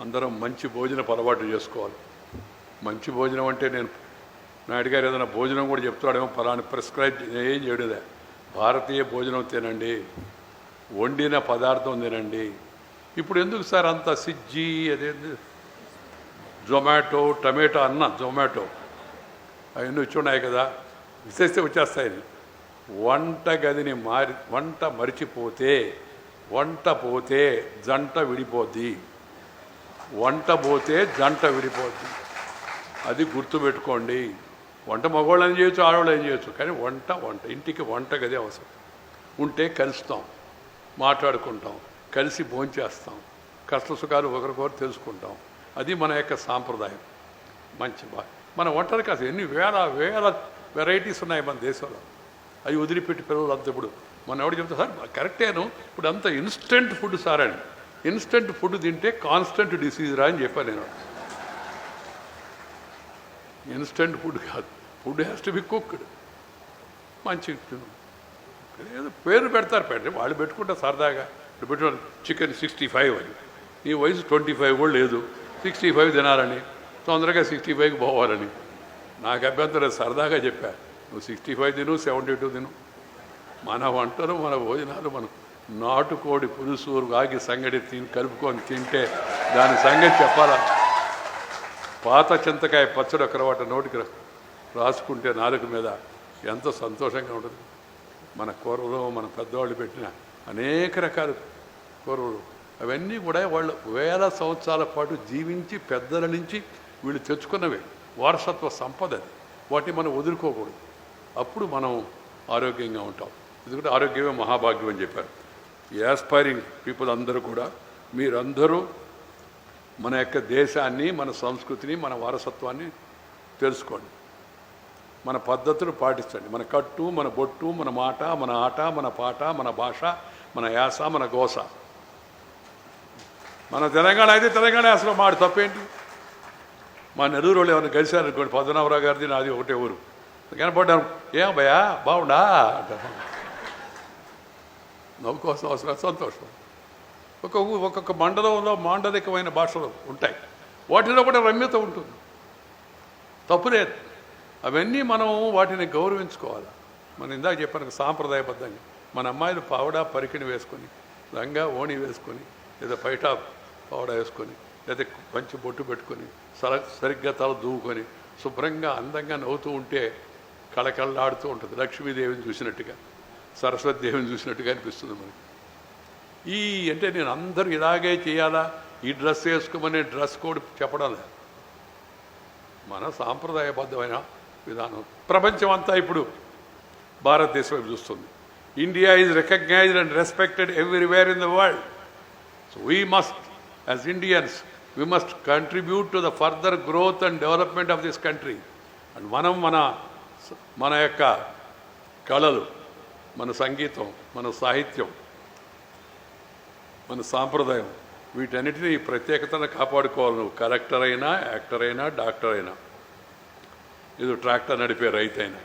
అందరం మంచి భోజనం అలవాటు చేసుకోవాలి. మంచి భోజనం అంటే నేను నాయుడు గారు ఏదైనా భోజనం కూడా చెప్తాడేమో ఫలాని ప్రిస్క్రైబ్ ఏం చేయడుదే భారతీయ భోజనం తినండి వండిన పదార్థం తినండి. ఇప్పుడు ఎందుకు సార్ అంత సిజ్జి అదేంది? జొమాటో టమాటో అన్న జొమాటో. అవన్నీ వచ్చి ఉన్నాయి కదా విశేషం వచ్చేస్తాయి. వంట గదిని మారి వంట మరిచిపోతే వంట పోతే జంట విడిపోద్ది. వంట పోతే జంట విడిపోతుంది అది గుర్తుపెట్టుకోండి. వంట మగవాళ్ళు ఏం చేయొచ్చు ఆడవాళ్ళు ఏం చేయొచ్చు? కానీ వంట వంట ఇంటికి వంట గదే అవసరం. ఉంటే కలుస్తాం మాట్లాడుకుంటాం కలిసి భోంచేస్తాం కష్ట సుఖాలు ఒకరికొకరు తెలుసుకుంటాం. అది మన యొక్క సాంప్రదాయం. మంచి బా మన వంటలు కాదు ఎన్ని వేల వేల వెరైటీస్ ఉన్నాయి మన దేశంలో. అవి వదిలిపెట్టి పిల్లలు అంత ఇప్పుడు మన ఎవడు చెప్తా సార్ కరెక్టేను ఇప్పుడు అంత instant food sir instant food తింటే కాన్స్టెంట్ డిసీజ్ రా అని చెప్పాను నేను. ఇన్స్టెంట్ ఫుడ్ కాదు. Food has to be cooked. మంచి తిను. ఏదో పేరు పెడతారు పెట్టండి వాళ్ళు పెట్టుకుంటారు సరదాగా. ఇప్పుడు పెట్టుకోండి చికెన్ సిక్స్టీ ఫైవ్ అని. నీ వయసు ట్వంటీ ఫైవ్ కూడా లేదు. సిక్స్టీ ఫైవ్ తినాలని. తొందరగా సిక్స్టీ ఫైవ్కి పోవాలని. నాకు అభ్యంతరం సరదాగా చెప్పా. నువ్వు సిక్స్టీ ఫైవ్ తిను సెవెంటీ టూ తిను. మన వంటలు మన భోజనాలు మనం నాటుకోడి పులుసూరు ఆగి సంగడి తిని కలుపుకొని తింటే దాని సంగతి చెప్పాలా? పాత చింతకాయ పచ్చడి ఒక వాట నోటికి రాసుకుంటే నాలుక మీద ఎంత సంతోషంగా ఉంటుంది. మన కూరలు మన పెద్దవాళ్ళు పెట్టిన అనేక రకాల కూరలు. అవన్నీ కూడా వాళ్ళు వేల సంవత్సరాల పాటు జీవించి పెద్దల నుంచి వీళ్ళు తెచ్చుకున్నవే. వారసత్వ సంపద అది. వాటిని మనం వదులుకోకూడదు. అప్పుడు మనం ఆరోగ్యంగా ఉంటాం. ఎందుకంటే ఆరోగ్యమే మహాభాగ్యం అని చెప్పారు. యాస్పైరింగ్ పీపుల్ అందరూ కూడా మీరందరూ మన యొక్క దేశాన్ని మన సంస్కృతిని మన వారసత్వాన్ని తెలుసుకోండి. మన పద్ధతులు పాటించండి. మన కట్టు మన బొట్టు మన మాట మన ఆట మన పాట మన భాష మన యాస మన గోస. మన తెలంగాణ అయితే తెలంగాణ యాసలో మాట తప్పేంటి? మా నెల్లూరు వాళ్ళు ఎవరిని కలిశారనుకోండి పద్మనాభరావు గారిది నాది ఒకటే ఊరు. కనపడ్డాను ఏం భయా బాగుండా? అంటారు నవ్వుకోవాల్సిన అవసరం సంతోషం. ఒక ఒక్కొక్క మండలంలో మాండలికమైన భాషలు ఉంటాయి. వాటిలో కూడా రమ్యత ఉంటుంది. తప్పులేదు అవన్నీ మనం వాటిని గౌరవించుకోవాలి. మనం ఇందాక చెప్పాను సాంప్రదాయబద్ధంగా. మన అమ్మాయిలు పావడా పరికిణి వేసుకొని లంగా ఓణి వేసుకొని లేదా పైట పావడా వేసుకొని లేదా మంచి బొట్టు పెట్టుకొని సర సరిగ్గా తల దూవుకొని శుభ్రంగా అందంగా నవ్వుతూ ఉంటే కళకళలాడుతూ ఉంటుంది. లక్ష్మీదేవిని చూసినట్టుగా. సరస్వతి దేవిని చూసినట్టుగా అనిపిస్తుంది మనకి. ఈ అంటే నేను అందరూ ఇలాగే చేయాలా? ఈ డ్రెస్ వేసుకోమని డ్రెస్ కోడ్ చెప్పడం మన సాంప్రదాయబద్ధమైన విధానం. ప్రపంచం అంతా ఇప్పుడు భారతదేశం చూస్తుంది. India is recognized and respected everywhere in the world so we must as Indians we must contribute to the further growth and development of this country and మనం మన మన యొక్క కళలు మన సంగీతం మన సాహిత్యం మన సాంప్రదాయం వీటన్నిటిని ప్రత్యేకతను కాపాడుకోవాలి నువ్వు. కలెక్టర్ అయినా యాక్టర్ అయినా డాక్టర్ అయినా. ఇది ట్రాక్టర్ నడిపే రైతు అయినా